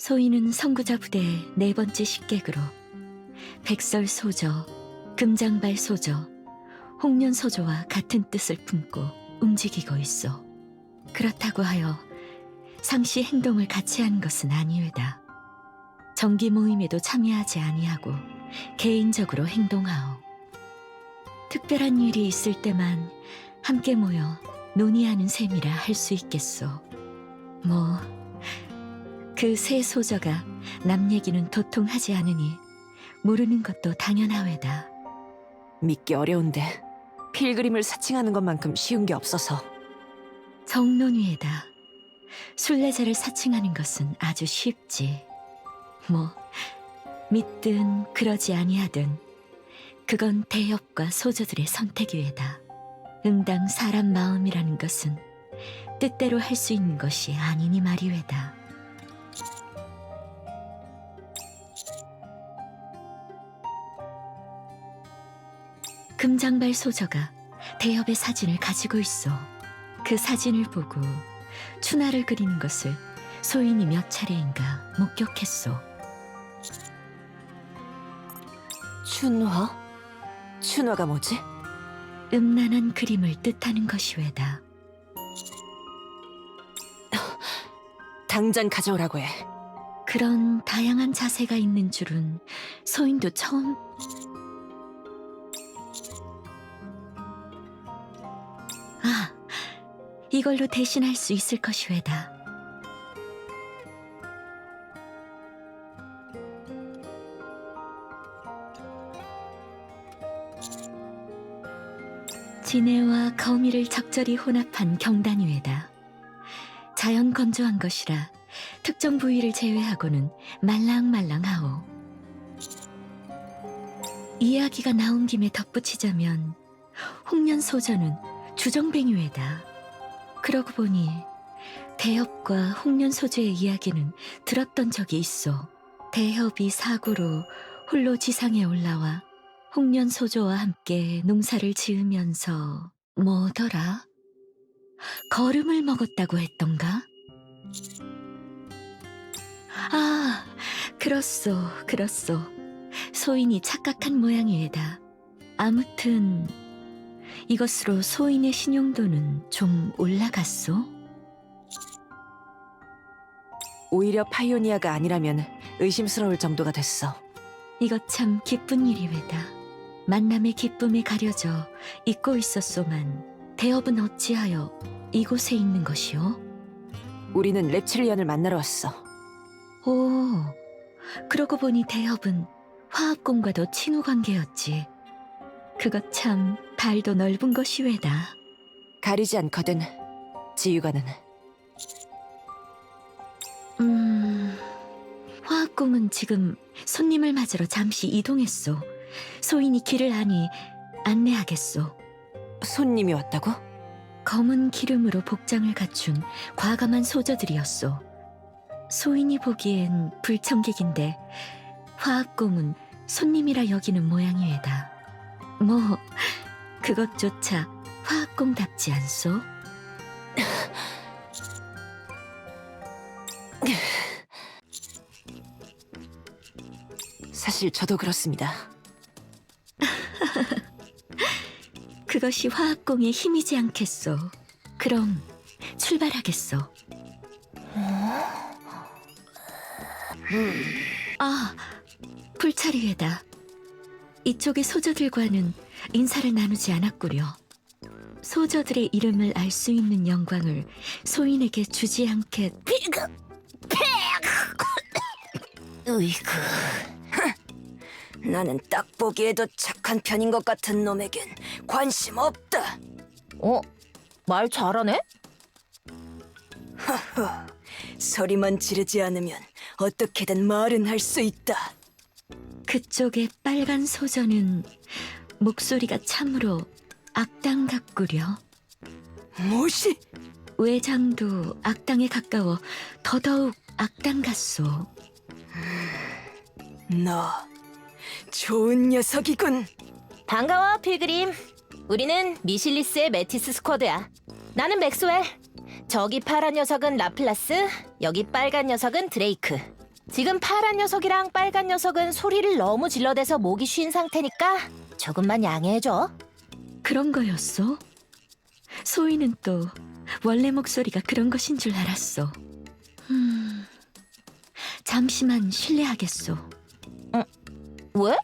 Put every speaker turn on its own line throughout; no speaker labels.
소인은 선구자 부대의 네 번째 식객으로 백설 소저, 금장발 소저, 홍련 소저와 같은 뜻을 품고 움직이고 있어. 그렇다고 하여 상시 행동을 같이 하는 것은 아니외다. 정기 모임에도 참여하지 아니하고 개인적으로 행동하오. 특별한 일이 있을 때만 함께 모여 논의하는 셈이라 할 수 있겠소. 뭐, 그 세 소저가 남 얘기는 도통 하지 않으니 모르는 것도 당연하외다.
믿기 어려운데 필그림을 사칭하는 것만큼 쉬운 게 없어서
정론위에다 순례자를 사칭하는 것은 아주 쉽지. 뭐 믿든 그러지 아니하든 그건 대엽과 소저들의 선택이외다. 응당 사람 마음이라는 것은 뜻대로 할 수 있는 것이 아니니 말이외다. 금장발 소저가 대엽의 사진을 가지고 있어. 그 사진을 보고 추나를 그리는 것을 소인이 몇 차례인가 목격했소.
춘화? 춘화가 뭐지?
음란한 그림을 뜻하는 것이외다.
당장 가져오라고 해.
그런 다양한 자세가 있는 줄은 소인도 처음 이걸로 대신할 수 있을 것이외다. 진해와 거미를 적절히 혼합한 경단 위에다. 자연 건조한 것이라 특정 부위를 제외하고는 말랑말랑하오. 이야기가 나온 김에 덧붙이자면 홍련 소저는 주정뱅이외다. 그러고 보니 대협과 홍련 소저의 이야기는 들었던 적이 있어. 대협이 사고로 홀로 지상에 올라와 홍련 소저와 함께 농사를 지으면서 뭐더라? 걸음을 먹었다고 했던가? 아, 그렇소, 그렇소. 소인이 착각한 모양이에다. 아무튼 이것으로 소인의 신용도는 좀 올라갔소.
오히려 파이오니아가 아니라면 의심스러울 정도가 됐어.
이것 참 기쁜 일이외다. 만남의 기쁨에 가려져 잊고 있었소만 대업은 어찌하여 이곳에 있는 것이오?
우리는 랩칠리언을 만나러 왔어.
오, 그러고 보니 대협은 화합공과도 친후 관계였지. 그것 참 발도 넓은 것이외다.
가리지 않거든. 지휘관은
음, 화합공은 지금 손님을 맞으러 잠시 이동했소. 소인이 길을 아니 안내하겠소.
손님이 왔다고?
검은 기름으로 복장을 갖춘 과감한 소저들이었소. 소인이 보기엔 불청객인데 화합공은 손님이라 여기는 모양이외다. 뭐 그것조차 화합공답지 않소?
사실 저도 그렇습니다.
그것이 화합공의 힘이지 않겠소. 그럼 출발하겠소. 아, 불찰이회다. 이쪽의 소저들과는 인사를 나누지 않았구려. 소저들의 이름을 알 수 있는 영광을 소인에게 주지 않겠...
으이그. 나는 딱 보기에도 착한 편인 것 같은 놈에겐 관심 없다.
어? 말 잘하네?
소리만 지르지 않으면 어떻게든 말은 할 수 있다.
그쪽의 빨간 소저는 목소리가 참으로 악당 같구려.
무엇이?
외장도 악당에 가까워 더더욱 악당 같소.
너 좋은 녀석이군.
반가워, 필그림. 우리는 미실리스의 메티스 스쿼드야. 나는 맥스웰. 저기 파란 녀석은 라플라스, 여기 빨간 녀석은 드레이크. 지금 파란 녀석이랑 빨간 녀석은 소리를 너무 질러대서 목이 쉰 상태니까 조금만 양해해줘.
그런 거였어? 소희는 또 원래 목소리가 그런 것인 줄 알았어. 음, 잠시만 실례하겠소.
왜?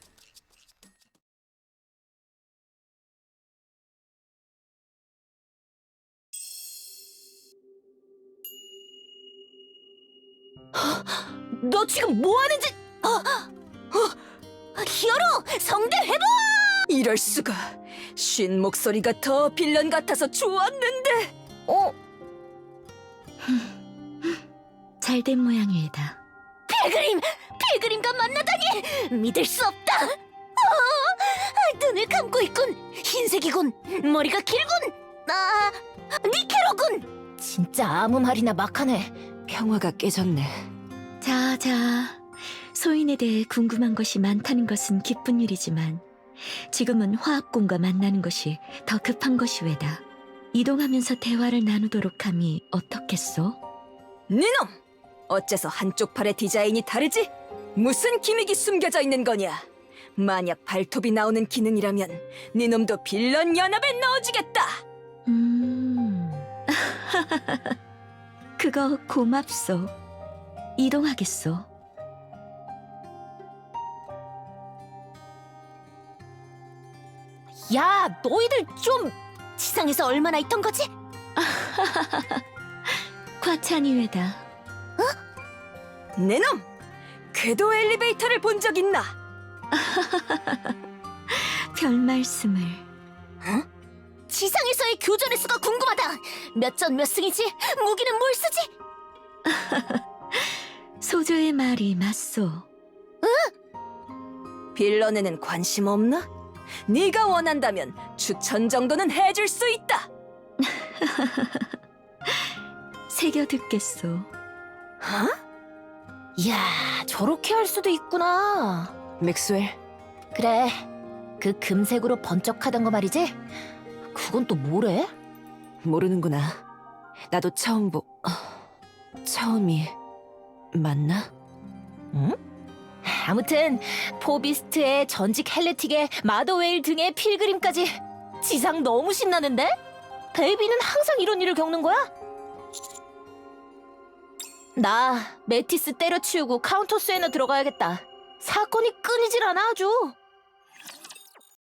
너 지금 뭐 하는지? 어, 어, 히어로 성대 회복!
이럴 수가. 쉰 목소리가 더 빌런 같아서 좋았는데.
어,
잘 된 모양이다.
필그림, 필그림과 만나다니 믿을 수 없다. 어, 눈을 감고 있군. 흰색이군. 머리가 길군. 아, 니케로군. 진짜 아무 말이나 막 하네.
평화가 깨졌네.
자, 자. 소인에 대해 궁금한 것이 많다는 것은 기쁜 일이지만 지금은 화합공과 만나는 것이 더 급한 것이 왜다. 이동하면서 대화를 나누도록 함이 어떻겠소?
니놈! 어째서 한쪽 팔의 디자인이 다르지? 무슨 기믹이 숨겨져 있는 거냐? 만약 발톱이 나오는 기능이라면 니놈도 빌런 연합에 넣어주겠다!
음. 그거 고맙소. 이동하겠소.
야, 너희들 좀 지상에서 얼마나 있던 거지?
과찬이외다.
니놈! 궤도 엘리베이터를 본 적 있나?
별 말씀을.
지상에서의 교전의 수가 궁금하다. 몇 전 몇 승이지? 무기는 뭘 쓰지?
소조의 말이 맞소.
빌런에는 관심 없나? 네가 원한다면 추천 정도는 해줄 수 있다!
새겨 듣겠소.
이야, 저렇게 할 수도 있구나.
맥스웰,
그래, 그 금색으로 번쩍하던 거 말이지? 그건 또 뭐래?
모르는구나. 나도 처음 보... 어, 처음이... 맞나?
아무튼 포비스트의 전직 헬레틱에 마더웨일 등의 필그림까지 지상 너무 신나는데? 베이비는 항상 이런 일을 겪는 거야? 나 메티스 때려치우고 카운터 스에너 들어가야겠다. 사건이 끊이질 않아 아주.